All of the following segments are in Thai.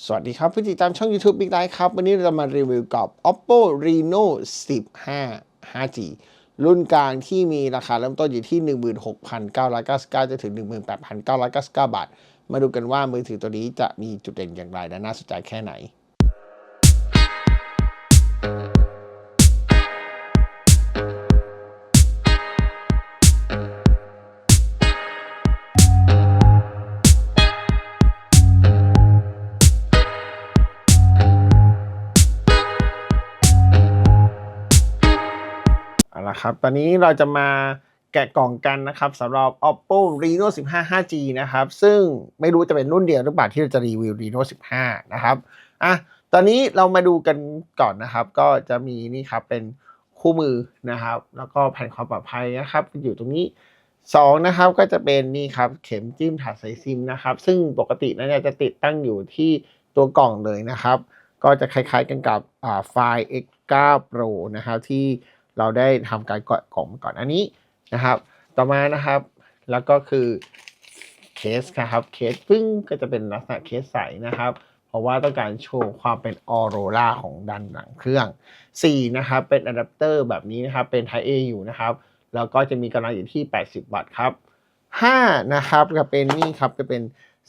สวัสดีครับผู้ติดตามช่อง YouTube Big Light ครับ วันนี้เราจะมารีวิวกับ Oppo Reno 15 5G รุ่นกลางที่มีราคาเริ่มต้นอยู่ที่ 16,999 จะถึง 18,999 บาท มาดูกันว่ามือถือตัวนี้จะมีจุดเด่นอย่างไร และน่าสนใจแค่ไหน เอาละครับ ตอนนี้เราจะมาแกะกล่องกันนะครับสำหรับ Oppo Reno 15 5G นะครับ ซึ่งไม่รู้จะเป็นรุ่นเดียวหรือเปล่าที่เราจะรีวิว Reno 15 นะครับ อะ ตอนนี้เรามาดูกันก่อนนะครับ ก็จะมีนี่ครับเป็นคู่มือนะครับ แล้วก็แผ่นความปลอดภัยนะครับ อยู่ตรงนี้สองนะครับ ก็จะเป็นนี่ครับ เข็มจิ้มถาดสายซิมนะครับ ซึ่งปกตินั้นเนี่จะติดตั้งอยู่ที่ตัวกล่องเลยนะครับ ก็จะคล้ายๆกันกับไฟล์ X9 Pro นะครับที่ เราได้ทำการกดกล่อมก่อนอันนี้นะครับ ต่อมานะครับ แล้วก็คือเคสครับเคสซึ่งก็จะเป็นลักษณะเคสใสนะครับ เพราะว่าต้องการโชว์ความเป็นออโรราของด้านหลังเครื่อง 4 นะครับ เป็นอะแดปเตอร์แบบนี้นะครับ เป็น Type A อยู่นะครับ แล้วก็จะมีกำลังอยู่ที่ 80 วัตต์ครับ 5 นะครับก็เป็นนี่ครับจะเป็น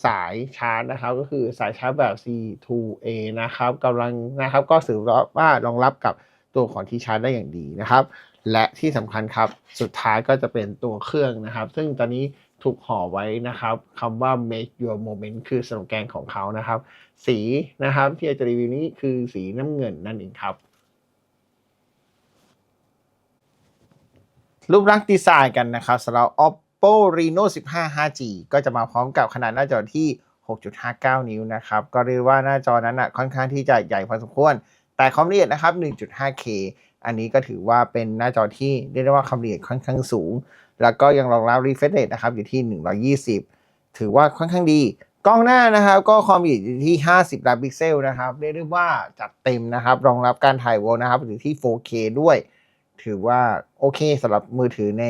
สายชาร์จนะครับ ก็คือสายชาร์จแบบ C2A นะครับกำลังนะครับก็สื่อว่ารองรับกับ ตัวของที่ชาร์จได้อย่างดีนะครับ และที่สำคัญครับสุดท้ายก็จะเป็นตัวเครื่องนะครับ ซึ่งตอนนี้ถูกห่อไว้นะครับคำว่า make your moment คือสโลแกนของเขานะครับ สีนะครับที่จะรีวิวนี้คือสีน้ำเงินนั่นเองครับรูปลักษณ์ดีไซน์กันนะครับสำหรับ Oppo Reno 15 5G ก็จะมาพร้อมกับขนาดหน้าจอที่ 6.59 นิ้วนะครับ ก็เรียกว่าหน้าจอนั้นอะค่อนข้างที่จะใหญ่พอสมควร แต่ความละเอียดนะครับ 1.5K อันนี้ก็ถือว่าเป็นหน้าจอที่เรียกได้ว่าความละเอียดค่อนข้างสูง แล้วก็ยังรองรับ refresh rate นะครับอยู่ที่ 120 ถือว่าค่อนข้างดี กล้องหน้านะครับ ก็ความละเอียดอยู่ที่ 50 ล้านพิกเซลนะครับเรียกได้ว่าจัดเต็มนะครับ รองรับการถ่ายวิดีนะครับอยู่ที่ 4K ด้วย ถือว่าโอเคสำหรับมือถือใน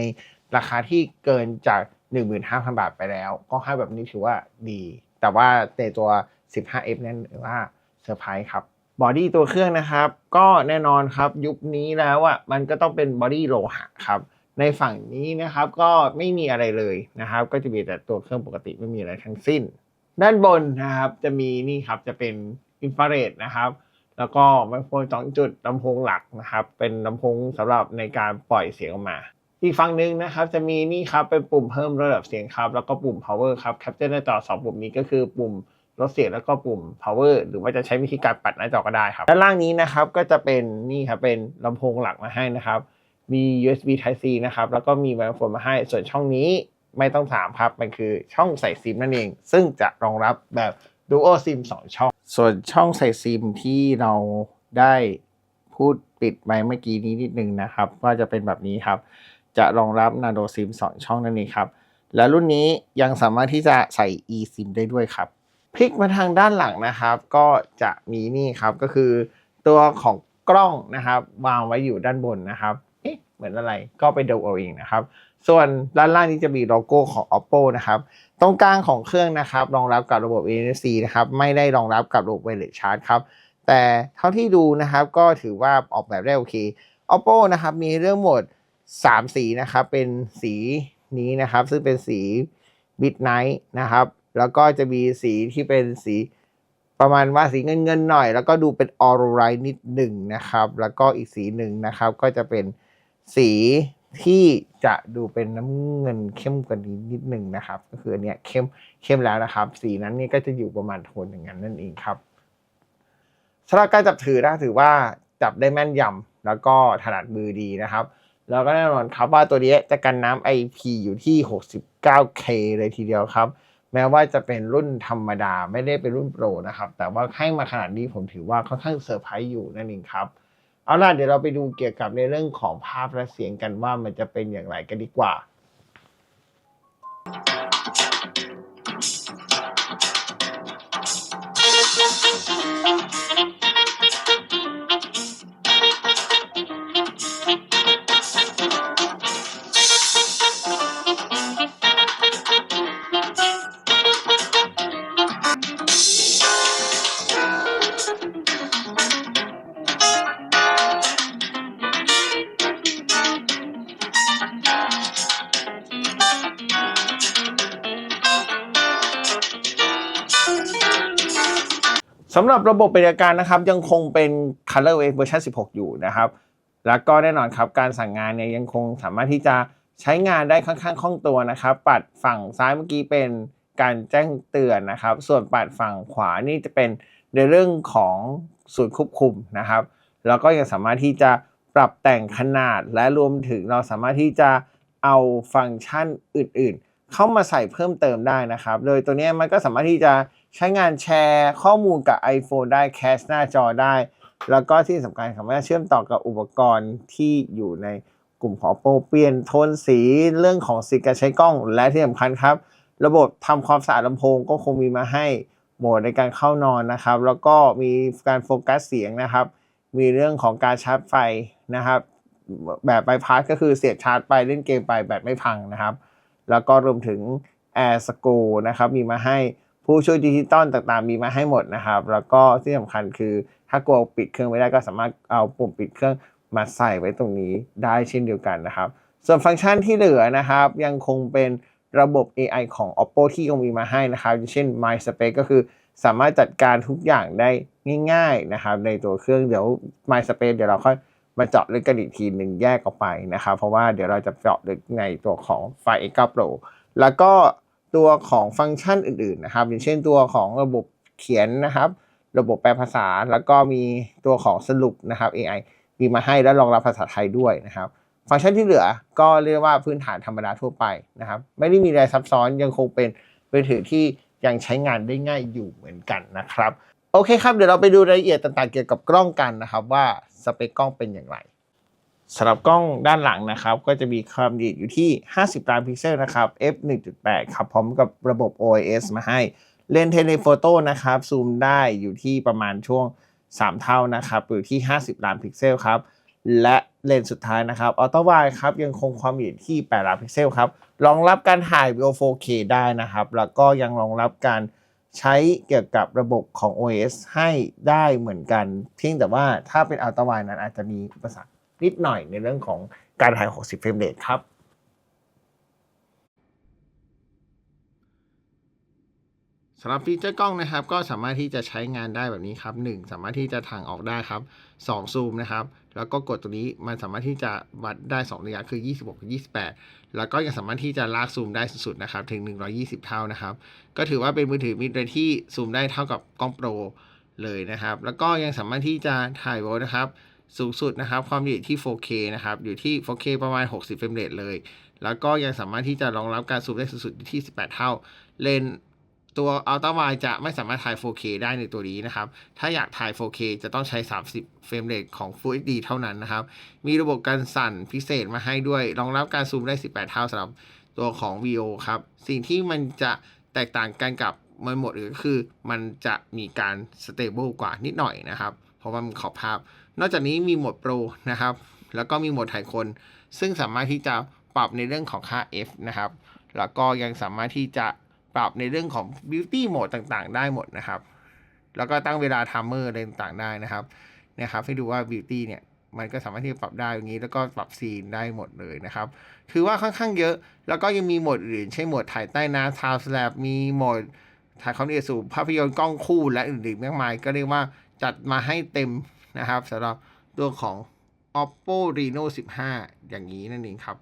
ราคาที่เกินจาก 15,000 บาทไปแล้ว ก็ให้แบบนี้ถือว่าดี แต่ว่าในตัว 15F นั้นว่าเซอร์ไพรส์ครับ บอดี้ตัวเครื่องนะครับ ก็แน่นอนครับยุคนี้แล้วอะมันก็ต้องเป็นบอดี้โลหะครับในฝั่งนี้นะครับก็ไม่มีอะไรเลยนะครับ ก็จะมีแต่ตัวเครื่องปกติไม่มีอะไรทั้งสิ้น ด้านบนนะครับจะมีนี่ครับจะเป็นอินฟราเรดนะครับ แล้วก็ไมโครโฟนสองจุดลำโพงหลักนะครับ เป็นลำโพงสำหรับในการปล่อยเสียงออกมา อีกฝั่งหนึ่งนะครับจะมีนี่ครับเป็นปุ่มเพิ่มระดับเสียงครับ แล้วก็ปุ่ม power ครับแคปเจอร์หน้าจอสองปุ่มนี้ก็คือปุ่ม ลดเสียงแล้วก็ปุ่ม power หรือว่าจะใช้วิธีการปัดหน้าจอก็ได้ครับ ด้านล่างนี้นะครับก็จะเป็นนี่ครับเป็นลำโพงหลักมาให้นะครับ มี USB Type C นะครับแล้วก็มีไมโครโฟนมาให้ ส่วนช่องนี้ไม่ต้องถามครับ มันคือช่องใส่ซิมนั่นเอง ซึ่งจะรองรับแบบ Dual SIM 2 ช่อง ส่วนช่องใส่ซิมที่เราได้พูดปิดไปเมื่อกี้นี้นิดนึงนะครับว่าจะเป็นแบบนี้ครับ จะรองรับ Nano SIM 2 ช่องนั่นเองครับ และรุ่นนี้ยังสามารถที่จะใส่ eSIM ได้ด้วยครับ พลิกมาทางด้านหลังนะครับ ก็จะมีนี่ครับก็คือ ตัวของกล้องนะครับ วางไว้อยู่ด้านบนนะครับเอ๊ะเหมือนอะไรก็ไปดูเอาเองนะครับ ส่วนด้านล่างนี้จะมีโลโก้ของ Oppo นะครับ ตรงกลางของเครื่องนะครับรองรับกับระบบ NFC นะครับไม่ได้รองรับกับระบบ Wireless Charge ครับแต่เท่าที่ดูนะครับก็ถือว่าออกแบบได้โอเค Oppo นะครับมีเรื่องหมด 3 สีนะครับเป็นสีนี้นะครับ ซึ่งเป็นสี Midnight นะครับ แล้วก็จะมีสีที่เป็นสีประมาณว่าสีเงินเงินหน่อย แล้วก็ดูเป็นออโรไรนิดหนึ่งนะครับ แล้วก็อีกสีหนึ่งนะครับ ก็จะเป็นสีที่จะดูเป็นน้ำเงินเข้มกว่านี้นิดหนึ่งนะครับ ก็คืออันเนี้ยเข้มเข้มแล้วนะครับ สีนั้นนี่ก็จะอยู่ประมาณโทนอย่างนั้นนั่นเองครับสำหรับการจับถือนะถือว่าจับได้แม่นยำแล้วก็ถนัดมือดีนะครับ แล้วก็แน่นอนครับว่าตัวนี้จะกันน้ำ IP อยู่ที่ 69K เลยทีเดียวครับ แม้ว่าจะเป็นรุ่นธรรมดาไม่ได้เป็นรุ่นโปรนะครับ แต่ว่าให้มาขนาดนี้ผมถือว่าค่อนข้างเซอร์ไพรส์อยู่นั่นเองครับ เอาล่ะเดี๋ยวเราไปดูเกี่ยวกับในเรื่องของภาพและเสียงกันว่ามันจะเป็นอย่างไรกันดีกว่า สำหรับระบบปฏิบัติการนะครับยังคงเป็น ColorWave เวอร์ชัน16 อยู่นะครับ แล้วก็แน่นอนครับการสั่งงานเนี่ยยังคงสามารถที่จะใช้งานได้ค่อนข้างคล่องตัวนะครับ ปัดฝั่งซ้ายเมื่อกี้เป็นการแจ้งเตือนนะครับ ส่วนปัดฝั่งขวานี่จะเป็นในเรื่องของศูนย์ควบคุมนะครับ แล้วก็ยังสามารถที่จะปรับแต่งขนาดและรวมถึงเราสามารถที่จะเอาฟังก์ชันอื่นๆ เข้ามาใส่เพิ่มเติมได้นะครับ โดยตัวนี้มันก็สามารถที่จะ ใช้งานแชร์ข้อมูลกับ iPhone ได้แคชหน้าจอได้ แล้วก็ที่สำคัญสามารถเชื่อมต่อกับอุปกรณ์ที่อยู่ในกลุ่มของ Oppo เปลี่ยนโทนสีเรื่องของสีการใช้กล้องและที่สำคัญครับ ระบบทำความสะอาดลำโพงก็คงมีมาให้โหมดในการเข้านอนนะครับ แล้วก็มีการโฟกัสเสียงนะครับ มีเรื่องของการชาร์จไฟนะครับ แบบไบพาสก็คือเสียบชาร์จไปเล่นเกมไปแบตไม่พังนะครับ แล้วก็รวมถึง Air s c o นะครับมีมาให้ ผู้ช่วยดิจิตอลต่างๆ มีมาให้หมดนะครับ แล้วก็ที่สำคัญคือถ้ากลัวปิดเครื่องไม่ได้ก็สามารถเอาปุ่มปิดเครื่องมาใส่ไว้ตรงนี้ได้เช่นเดียวกันนะครับ ส่วนฟังก์ชันที่เหลือนะครับ ยังคงเป็นระบบ AI ของ Oppo ที่ยังมีมาให้นะครับอย่างเช่น My Space ก็คือสามารถจัดการทุกอย่างได้ง่าย ๆนะครับ ในตัวเครื่องเดี๋ยว My Space เดี๋ยวเราค่อยมาเจาะลึกกันอีกทีหนึ่งแยกออกไปนะครับ เพราะว่าเดี๋ยวเราจะเจาะลึกในตัวของ Fire X9 Pro แล้วก็ ตัวของฟังก์ชันอื่นๆนะครับ อย่างเช่นตัวของระบบเขียนนะครับ ระบบแปลภาษาแล้วก็มีตัวของสรุปนะครับ AI มีมาให้และรองรับภาษาไทยด้วยนะครับ ฟังก์ชันที่เหลือก็เรียกว่าพื้นฐานธรรมดาทั่วไปนะครับ ไม่ได้มีอะไรซับซ้อนยังคงเป็นมือถือที่ยังใช้งานได้ง่ายอยู่เหมือนกันนะครับ โอเคครับ เดี๋ยวเราไปดูรายละเอียดต่างๆเกี่ยวกับกล้องกันนะครับ ว่าสเปคกล้องเป็นอย่างไร สำหรับกล้องด้านหลังนะครับ ก็จะมีความละเอียดอยู่ที่ 50 ล้านพิกเซลนะครับ f 1.8ครับพร้อมกับระบบ OIS มาให้เลนส์เทเลโฟโต้นะครับซูมได้อยู่ที่ประมาณช่วง 3 เท่านะครับอยู่ที่ 50 ล้านพิกเซลครับและเลนส์สุดท้ายนะครับออโต้ไวครับยังคงความละเอียดที่ 8 ล้านพิกเซลครับรองรับการถ่ายวิดีโอ 4K ได้นะครับ แล้วก็ยังรองรับการใช้เกี่ยวกับระบบของ OS ให้ได้เหมือนกัน เพียงแต่ว่าถ้าเป็นอัลตร้าไวนั้นอาจจะมีอุปสรรค นิดหน่อยในเรื่องของการถ่าย 60 เฟรมเรทครับสำหรับฟีเจอร์กล้องนะครับ ก็สามารถที่จะใช้งานได้แบบนี้ครับ 1 สามารถที่จะทางออกได้ครับ 2 ซูมนะครับ แล้วก็กดตรงนี้มันสามารถที่จะวัดได้ 2 ระยะคือ 26กับ28 แล้วก็ยังสามารถที่จะลากซูมได้สุดๆนะครับถึง 120 เท่านะครับ ก็ถือว่าเป็นมือถือมิดเลยที่ซูมได้เท่ากับกล้องโปรเลยนะครับ แล้วก็ยังสามารถที่จะถ่ายวิดีโอนะครับ สูงสุดนะครับ ความละเอียดที่ 4K นะครับ อยู่ที่ 4K ประมาณ 60 เฟรมเรทเลย แล้วก็ยังสามารถที่จะรองรับการซูมได้สุดๆอยู่ที่ 18 เท่า เลนตัว Ultra Wide จะไม่สามารถถ่าย 4K ได้ในตัวนี้นะครับ ถ้าอยากถ่าย 4K จะต้องใช้ 30 เฟรมเรทของ Full HD เท่านั้นนะครับ มีระบบการสั่นพิเศษมาให้ด้วย รองรับการซูมได้ 18 เท่าสำหรับตัวของ VO ครับ สิ่งที่มันจะแตกต่างกันกับมันหมดก็คือ มันจะมีการ stable กว่านิดหน่อยนะครับ เพราะว่ามันขอบภาพ นอกจากนี้มีโหมดโปรนะครับ แล้วก็มีโหมดถ่ายคน ซึ่งสามารถที่จะปรับในเรื่องของค่า f นะครับ แล้วก็ยังสามารถที่จะปรับในเรื่องของ beauty mode ต่างๆ ได้หมดนะครับ แล้วก็ตั้งเวลา timer อะไรต่างๆได้นะครับนะครับ ให้ดูว่า beauty เนี่ยมันก็สามารถที่จะปรับได้อย่างนี้ แล้วก็ปรับซีนได้หมดเลยนะครับ ถือว่าค่อนข้างเยอะ แล้วก็ยังมีโหมดอื่นเช่นโหมดถ่ายใต้น้ำ time lapse มีโหมดถ่ายความละเอียดสูงภาพยนตร์กล้องคู่และอื่นๆมากมาย ก็เรียกว่าจัดมาให้เต็ม นะครับสำหรับตัวของ oppo reno 15 อย่างนี้นั่นเองครับ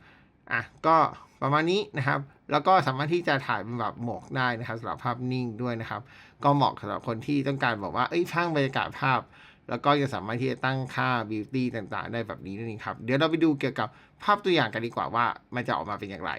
อะก็ประมาณนี้นะครับ แล้วก็สามารถที่จะถ่ายเป็นแบบหมอกได้นะครับสำหรับภาพนิ่งด้วยนะครับ ก็เหมาะสำหรับคนที่ต้องการบอกว่าเอ้ยช่างบรรยากาศภาพ แล้วก็ยังสามารถที่จะตั้งค่า beauty ต่างๆ ได้แบบนี้นั่นเองครับ เดี๋ยวเราไปดูเกี่ยวกับภาพตัวอย่างกันดีกว่าว่ามันจะออกมาเป็นอย่างไร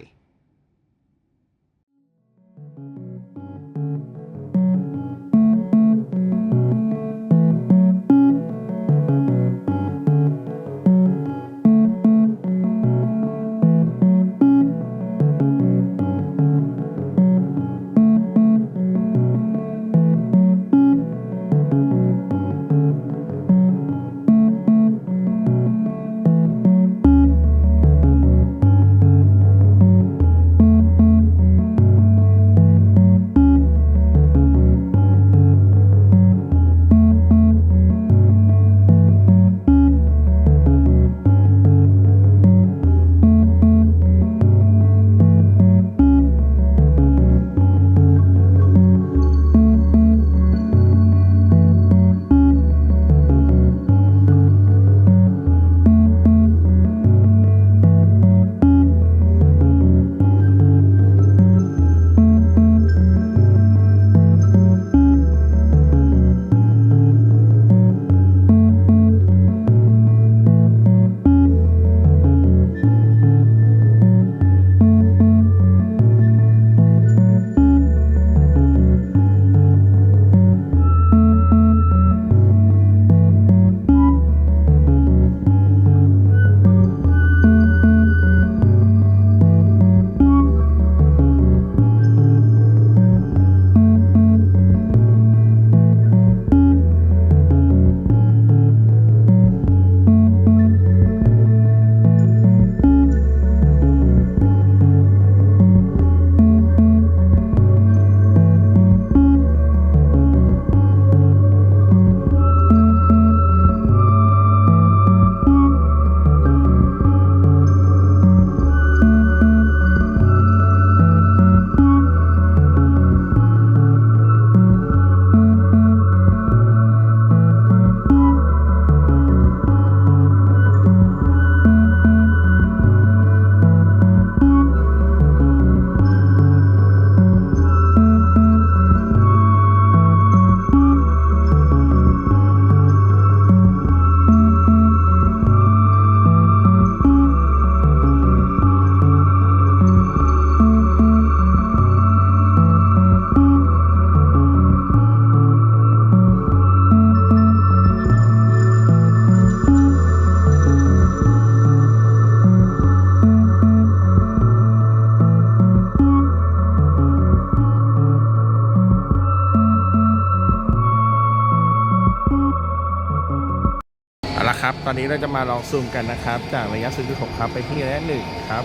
ครับ ตอนนี้เราจะมาลองซูมกันนะครับ จากระยะ0.6ครับไปที่ระยะ1ครับ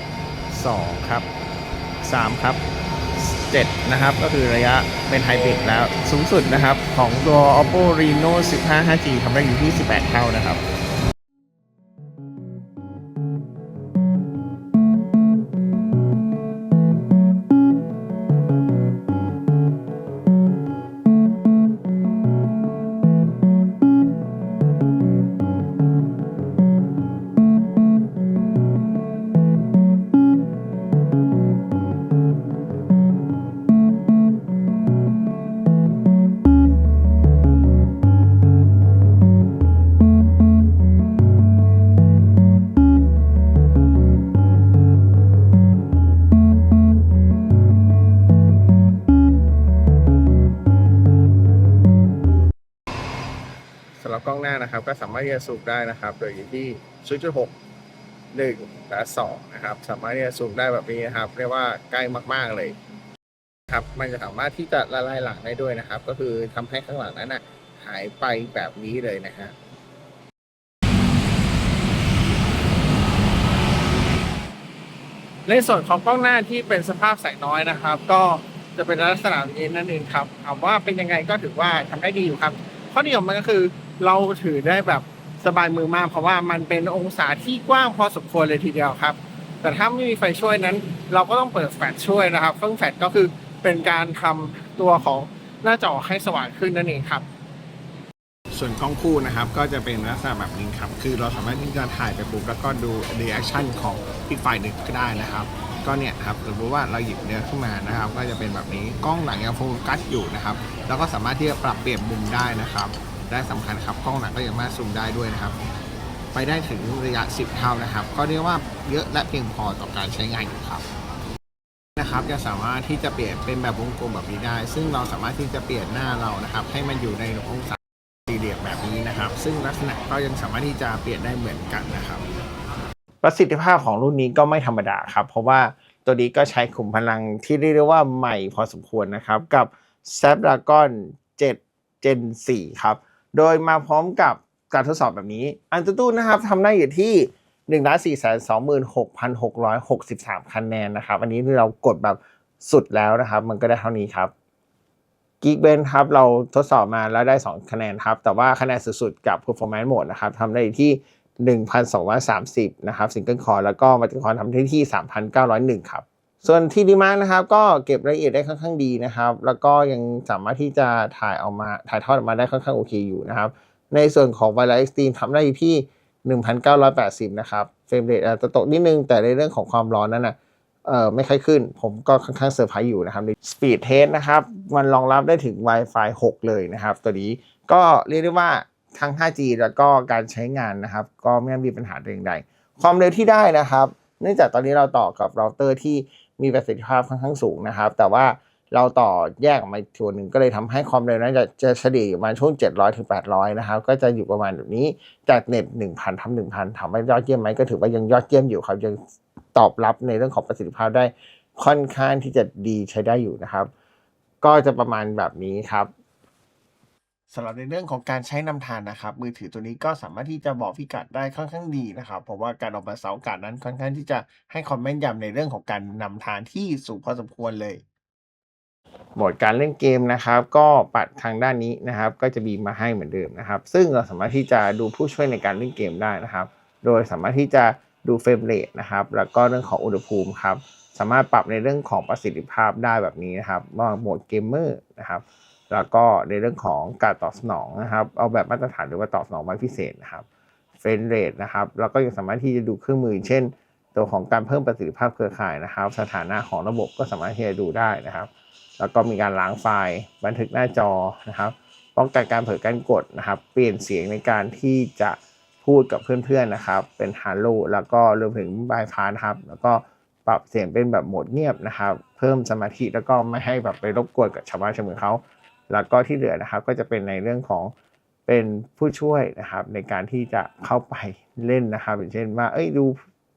2ครับ3ครับ7นะครับ ก็คือระยะเป็นไฮบริดแล้วสูงสุดนะครับ ของตัว oppo reno 15 5g ทำได้อยู่ที่ 18 เท่านะครับามารถที่จะซูมได้นะครับ โดยอยู่ที่ 0.6 1และ2นะครับ สามารถที่จะซูมได้แบบนี้นะครับ เรียกว่าใกล้มาก ๆเลยครับ มันจะสามารถที่จะละลายหลังได้ด้วยนะครับ ก็คือทำให้ข้างหลังนั้นนะหายไปแบบนี้เลยนะฮะในส่วนของกล้องหน้าที่เป็นสภาพแสงน้อยนะครับ ก็จะเป็นลักษณะนี้นั่นเองครับถามว่าเป็นยังไงก็ถือว่าทำได้ดีอยู่ครับ ข้อดีของมันก็คือ เราถือได้แบบสบายมือมาก เพราะว่ามันเป็นองศาที่กว้างพอสมควรเลยทีเดียวครับ แต่ถ้าไม่มีไฟช่วยนั้น เราก็ต้องเปิดแฟลชช่วยนะครับซึ่องแฟลชก็คือเป็นการทำตัวของหน้าจอให้สว่างขึ้นนั่นเองครับ ส่วนกล้องคู่นะครับก็จะเป็นลักษณะแบบนี้ครับ คือเราสามารถที่จะถ่ายไปปุ๊บแล้วก็ดูเ e แอคชั่นของอีกฝ่ายหนึ่งก็ได้นะครับก็เนี่ยครับสมมติว่าเราหยิบเนื้อขึ้นมานะครับ ก็จะเป็นแบบนี้กล้องหลังยังโฟกัสอยู่นะครับ แล้วก็สามารถที่จะปรับเปลี่ยนมุมได้นะครับ และสำคัญครับกล้องหลังก็ยังมาซูมได้ด้วยนะครับ ไปได้ถึงระยะ 10 เท่านะครับ ก็เรียกว่าเยอะและเพียงพอต่อการใช้งานอยู่ครับนะครับจะสามารถที่จะเปลี่ยนเป็นแบบวงกลมแบบนี้ได้ ซึ่งเราสามารถที่จะเปลี่ยนหน้าเรานะครับ ให้มันอยู่ในองศาสี่เหลี่ยมแบบนี้นะครับ ซึ่งลักษณะก็ยังสามารถที่จะเปลี่ยนได้เหมือนกันนะครับ ประสิทธิภาพของรุ่นนี้ก็ไม่ธรรมดาครับ เพราะว่าตัวนี้ก็ใช้ขุมพลังที่เรียกได้ว่าใหม่พอสมควรนะครับ กับ Snapdragon 7 Gen 4 ครับ โดยมาพร้อมกับการทดสอบแบบนี้ อันตุตู้นะครับทำได้อยู่ที่1 4 2 6 6 6 3คะแนนนะครับ อันนี้เรากดแบบสุดแล้วนะครับ มันก็ได้เท่านี้ครับ Geekbench ครับเราทดสอบมาแล้วได้ 2 คะแนนครับ แต่ว่าคะแนนสุดๆกับ Performance Mode นะครับทำได้อยู่ที่ 1,230 นะครับ Single Core แล้วก็มัลติคอร์ทำได้ที่ 3,901 ครับ ส่วนที่ดีมากนะครับ ก็เก็บรายละเอียดได้ค่อนข้างดีนะครับ แล้วก็ยังสามารถที่จะถ่ายออกมาถ่ายทอดออกมาได้ค่อนข้างโอเคอยู่นะครับ ในส่วนของ Violet Extreme ทำได้อยู่ที่ 1,980 นะครับเฟรมเรทอาจจะตกนิดนึง แต่ในเรื่องของความร้อนนั้นนะเอ่อไม่ค่อยขึ้น ผมก็ค่อนข้างเซอร์ไพรส์อยู่นะครับ Speed Test นะครับ มันรองรับได้ถึง Wi-Fi 6 เลยนะครับ ตัวนี้ก็เรียกได้ว่าทั้ง 5G แล้วก็การใช้งานนะครับ ก็ไม่มีปัญหาใดๆความเร็วที่ได้นะครับ เนื่องจากตอนนี้เราต่อกับเราเตอร์ที่ มีประสิทธิภาพค่อนข้างสูงนะครับ แต่ว่าเราต่อแยกออกมาอีกตัวหนึ่งก็เลยทำให้ความเร็วนั้นจะจะเฉลี่ยอยู่ประมาณช่วง 700ถึง800 นะครับ ก็จะอยู่ประมาณแบบนี้จากเน็ต 1,000ทำ1,000ถามว่ายอดเยี่ยมไหมก็ถือว่ายังยอดเยี่ยมอยู่ครับ ยังตอบรับในเรื่องของประสิทธิภาพได้ค่อนข้างที่จะดีใช้ได้อยู่นะครับ ก็จะประมาณแบบนี้ครับ สำหรับในเรื่องของการใช้นำทางนะครับ มือถือตัวนี้ก็สามารถที่จะบอกพิกัดได้ค่อนข้างดีนะครับ เพราะว่าการออกแบบเสาอากาศนั้นค่อนข้างที่จะให้ความแม่นยำในเรื่องของการนำทางที่สูงพอสมควรเลย โหมดการเล่นเกมนะครับ ก็ปัดทางด้านนี้นะครับ ก็จะมีมาให้เหมือนเดิมนะครับ ซึ่งเราสามารถที่จะดูผู้ช่วยในการเล่นเกมได้นะครับ โดยสามารถที่จะดูเฟรมเรทนะครับ แล้วก็เรื่องของอุณหภูมิครับ สามารถปรับในเรื่องของประสิทธิภาพได้แบบนี้นะครับว่าโหมดเกมเมอร์นะครับ แล้วก็ในเรื่องของการตอบสนองนะครับ เอาแบบมาตรฐานหรือว่าตอบสนองไว้พิเศษนะครับเฟรมเรทนะครับ แล้วก็ยังสามารถที่จะดูเครื่องมือ เช่น ตัวของการเพิ่มประสิทธิภาพเครือข่ายนะครับ สถานะของระบบก็สามารถที่จะดูได้นะครับ แล้วก็มีการล้างไฟล์บันทึกหน้าจอนะครับ ป้องกันการเผลอการกดนะครับ เปลี่ยนเสียงในการที่จะพูดกับเพื่อนๆนะครับ เป็นฮัลโหลแล้วก็รวมถึงบายพาสครับ แล้วก็ปรับเสียงเป็นแบบโหมดเงียบนะครับ เพิ่มสมาธิแล้วก็ไม่ให้แบบไปรบกวนกับชาวบ้านชาวเมืองเขา แล้วก็ที่เหลือนะครับก็จะเป็นในเรื่องของเป็นผู้ช่วยนะครับในการที่จะเข้าไปเล่นนะครับอย่างเช่นว่าเอ้ยดู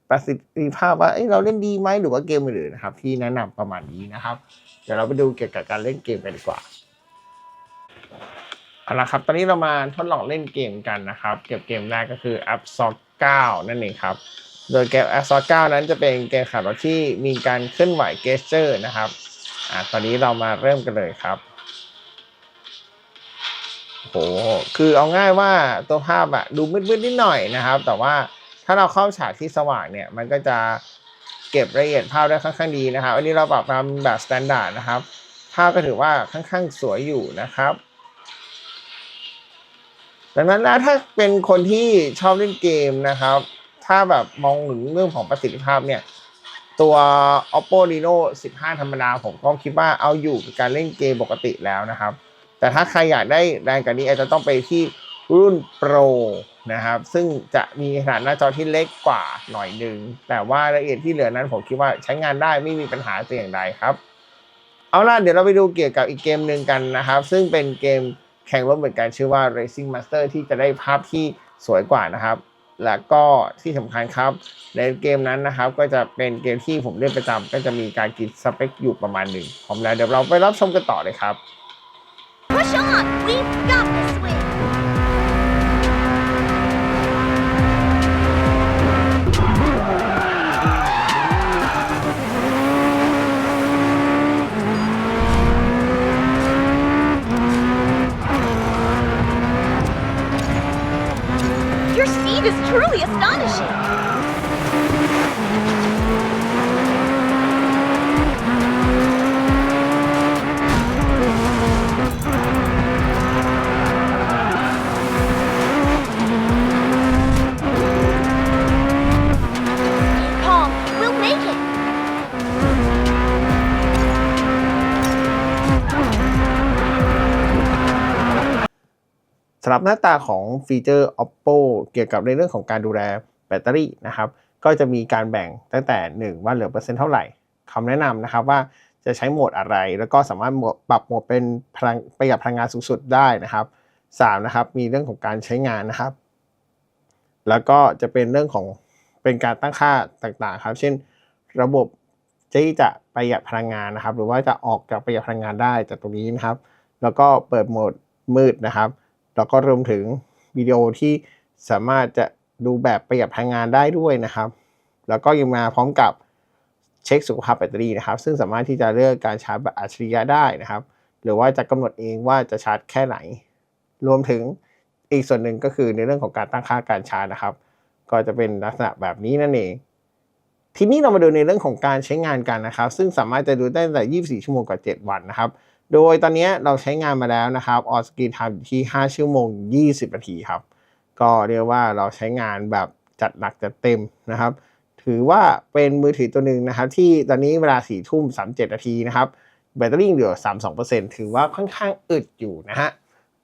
ประสิทธิภาพว่าเอ้ยเราเล่นดีไหมหรือว่าเกมอื่นนะครับ ที่แนะนำประมาณนี้นะครับ เดี๋ยวเราไปดูเกี่ยวกับการเล่นเกมกันดีกว่าเอาละครับตอนนี้เรามาทดลองเล่นเกมกันนะครับเก็บเกมแรกก็คือ App s o c 9นั่นเองครับโดยเกม App s o c 9นั้นจะเป็นเกมขับรถที่มีการเคลื่อนไหวเกสเจอร์นะครับอ่าตอนนี้เรามาเริ่มกันเลยครับ โห คือเอาง่ายว่าตัวภาพอะดูมืดๆนิดหน่อยนะครับ แต่ว่าถ้าเราเข้าฉากที่สว่างเนี่ย มันก็จะเก็บรายละเอียดภาพได้ค่อนข้างดีนะครับ อันนี้เราปรับตามแบบสแตนดาร์ดนะครับ ภาพก็ถือว่าค่อนข้างสวยอยู่นะครับดังนั้นแล้วถ้าเป็นคนที่ชอบเล่นเกมนะครับ ถ้าแบบมองถึงเรื่องของประสิทธิภาพเนี่ย ตัว oppo reno 15 ธรรมดาผมก็คิดว่าเอาอยู่กับการเล่นเกมปกติแล้วนะครับ แต่ถ้าใครอยากได้แรงกว่านี้อาจจะต้องไปที่รุ่น Pro นะครับ ซึ่งจะมีขนาดหน้าจอที่เล็กกว่าหน่อยหนึ่ง แต่ว่ารายละเอียดที่เหลือนั้นผมคิดว่าใช้งานได้ไม่มีปัญหาแต่อย่างใดครับ เอาล่ะเดี๋ยวเราไปดูเกี่ยวกับอีกเกมหนึ่งกันนะครับ ซึ่งเป็นเกมแข่งรถเหมือนกันชื่อว่า Racing Master ที่จะได้ภาพที่สวยกว่านะครับ และก็ที่สำคัญครับ ในเกมนั้นนะครับ ก็จะเป็นเกมที่ผมเล่นประจำก็จะมีการกินสเปคอยู่ประมาณหนึ่งพร้อมแล้วเดี๋ยวเราไปรับชมกันต่อเลยครับ Push! We've got this win! Your is truly astonishing! หรับหน้าตาของฟีเจอร์ oppo เกี่ยวกับในเรื่องของการดูแลแบตเตอรี่นะครับ ก็จะมีการแบ่งตั้งแต่ 1 ว่าเหลือเปอร์เซ็นต์เท่าไหร่คำแนะนำนะครับว่าจะใช้โหมดอะไร แล้วก็สามารถปรับโหมดเป็นพลังประหยัดพลังงานสูงสุดได้นะครับ3นะครับมีเรื่องของการใช้งานนะครับ แล้วก็จะเป็นเรื่องของเป็นการตั้งค่าต่างๆครับ เช่น ระบบที่จะประหยัดพลังงานนะครับ หรือว่าจะออกจากประหยัดพลังงานได้จากตรงนี้นะครับ แล้วก็เปิดโหมดมืดนะครับ แล้วก็รวมถึงวิดีโอที่สามารถจะดูแบบประหยัดพลังงานได้ด้วยนะครับ แล้วก็ยังมาพร้อมกับเช็คสุขภาพแบตเตอรี่นะครับ ซึ่งสามารถที่จะเลือกการชาร์จแบบอัจฉริยะได้นะครับ หรือว่าจะกำหนดเองว่าจะชาร์จแค่ไหน รวมถึงอีกส่วนหนึ่งก็คือในเรื่องของการตั้งค่าการชาร์จนะครับ ก็จะเป็นลักษณะแบบนี้นั่นเอง ทีนี้เรามาดูในเรื่องของการใช้งานกันนะครับ ซึ่งสามารถจะดูได้ตั้งแต่ 24 ชั่วโมงกับ7วันนะครับ โดยตอนนี้เราใช้งานมาแล้วนะครับออสกีทม์อยู่ที่ 5 ชั่วโมง 20 นาทีครับ ก็เรียกว่าเราใช้งานแบบจัดหนักจัดเต็มนะครับ ถือว่าเป็นมือถือตัวหนึ่งนะครับ ที่ตอนนี้เวลา4ทุ่ม 37 นาทีนะครับ แบตเตอรี่เหลือ 32%ถือว่าค่อนข้างอึดอยู่นะฮะ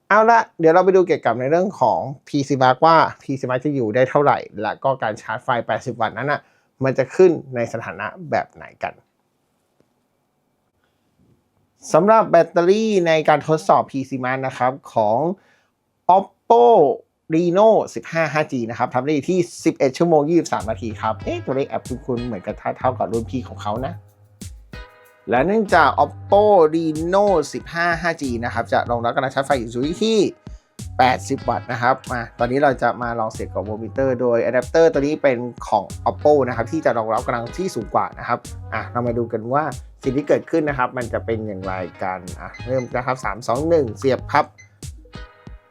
เอาละเดี๋ยวเราไปดูเกี่ยวกับในเรื่องของ PC Mark ว่า PC Mark จะอยู่ได้เท่าไหร่ และก็การชาร์จไฟ 80 วัตต์นั้นอะมันจะขึ้นในสถานะแบบไหนกัน สำหรับแบตเตอรี่ในการทดสอบ PC Mark นะครับ ของ oppo reno 15 5g นะครับทำได้ที่ 11 ชั่วโมง 23 นาทีครับ เอ๊ะ ตัวเลขแอบคุ้นๆเหมือนกับเท่ากับรุ่นพี่ของเขานะ และเนื่องจาก oppo reno 15 5g นะครับ จะรองรับการชาร์จไฟอยู่ที่ 80 วัตต์นะครับ มา ตอนนี้เราจะมาลองเสียบกับโวลต์มิเตอร์ โดยอะแดปเตอร์ตัวนี้เป็นของ oppo นะครับ ที่จะรองรับกำลังที่สูงกว่านะครับ อะ เรามาดูกันว่า สิ่งที่เกิดขึ้นนะครับ มันจะเป็นอย่างไรกันอะเริ่มนะครับ 3 2 1 เสียบครับ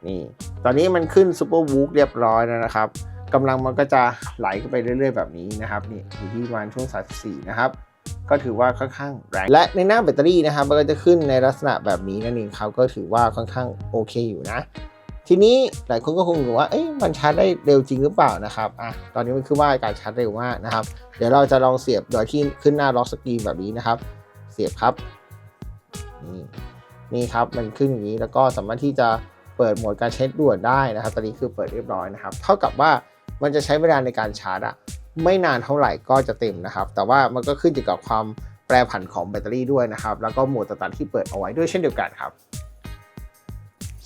นี่ ตอนนี้มันขึ้นซูเปอร์วูกเรียบร้อยแล้วนะครับกำลังมันก็จะไหลไปเรื่อย ๆ แบบนี้นะครับนี่อยู่ที่ประมาณช่วง 34 นะครับก็ถือว่าค่อนข้างแรงและในหน้าแบตเตอรี่นะครับ มันก็จะขึ้นในลักษณะแบบนี้นั่นเองครับก็ถือว่าค่อนข้างโอเคอยู่นะ ทีนี้หลายคนก็คงรู้ว่าเอ้ยมันชาร์จได้เร็วจริงหรือเปล่านะครับอะตอนนี้มันคือว่าการชาร์จเร็วมากนะครับ เดี๋ยวเราจะลองเสียบโดยที่ขึ้นหน้าล็อกสกรีนแบบนี้นะครับ สียบครับนี่นี่ครับมันขึ้นอย่างนี้แล้วก็สามารถที่จะเปิดโหมดการใช้ด่วนได้นะครับ ตอนนี้คือเปิดเรียบร้อยนะครับ เท่ากับว่ามันจะใช้เวลาในการชาร์จอะไม่นานเท่าไหร่ก็จะเต็มนะครับ แต่ว่ามันก็ขึ้นอยู่กับความแปรผันของแบตเตอรี่ด้วยนะครับ แล้วก็โหมดต่างๆที่เปิดเอาไว้ด้วยเช่นเดียวกันครับ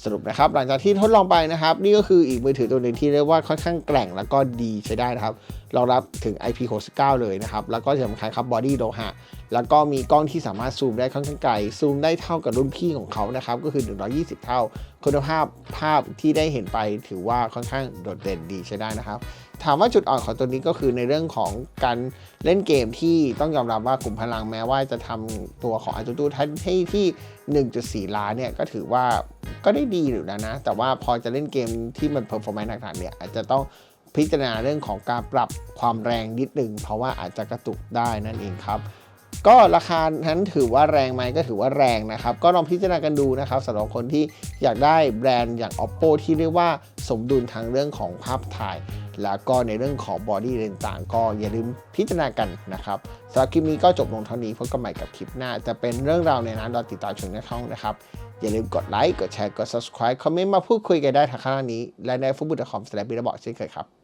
สรุปนะครับ หลังจากที่ทดลองไปนะครับ นี่ก็คืออีกมือถือตัวหนึ่งที่เรียกว่าค่อนข้างแกร่งแล้วก็ดีใช้ได้นะครับรองรับถึง IP69 เลยนะครับ แล้วก็สำคัญครับบอดี้โลหะแล้วก็มีกล้องที่สามารถซูมได้ค่อนข้างไกล ซูมได้เท่ากับรุ่นพี่ของเขานะครับ ก็คือ 120 เท่า คุณภาพภาพที่ได้เห็นไปถือว่าค่อนข้างโดดเด่นดีใช้ได้นะครับ ถามว่าจุดอ่อนของตัวนี้ก็คือในเรื่องของการเล่นเกมที่ต้องยอมรับว่ากลุ่มพลังแม้ว่าจะทำตัวของ a อ t u ตูให้ที่ 1.4 ล้านเนี่ยก็ถือว่าก็ได้ดีอยู่แล้วนะ แต่ว่าพอจะเล่นเกมที่มันเพอร์ฟอร์แมนซ์หนักๆเนี่ยอาจจะต้องพิจารณาเรื่องของการปรับความแรงนิดหนึ่งเพราะว่าอาจจะกระตุกได้นั่นเองครับ ก็ราคานั้นถือว่าแรงไหมก็ถือว่าแรงนะครับ ก็ลองพิจารณากันดูนะครับสำหรับคนที่อยากได้แบรนด์อย่าง oppo ที่เรียกว่าสมดุลทางเรื่องของภาพถ่าย แล้วก็ในเรื่องของบอดี้ต่างก็อย่าลืมพิจารณากันนะครับสำหรับคลิปนี้ก็จบลงเท่านี้พบกันใหม่กับคลิปหน้า จะเป็นเรื่องราวในนั้นรอติดตามชมในช่องนะครับ อย่าลืมกดไลค์กดแชร์กด subscribe คอมเมนต์มาพูดคุยกันได้ทางข้างล่างนี้ และในฟุตบอลคอมสแลปบีระบอกเช่นเคยครับ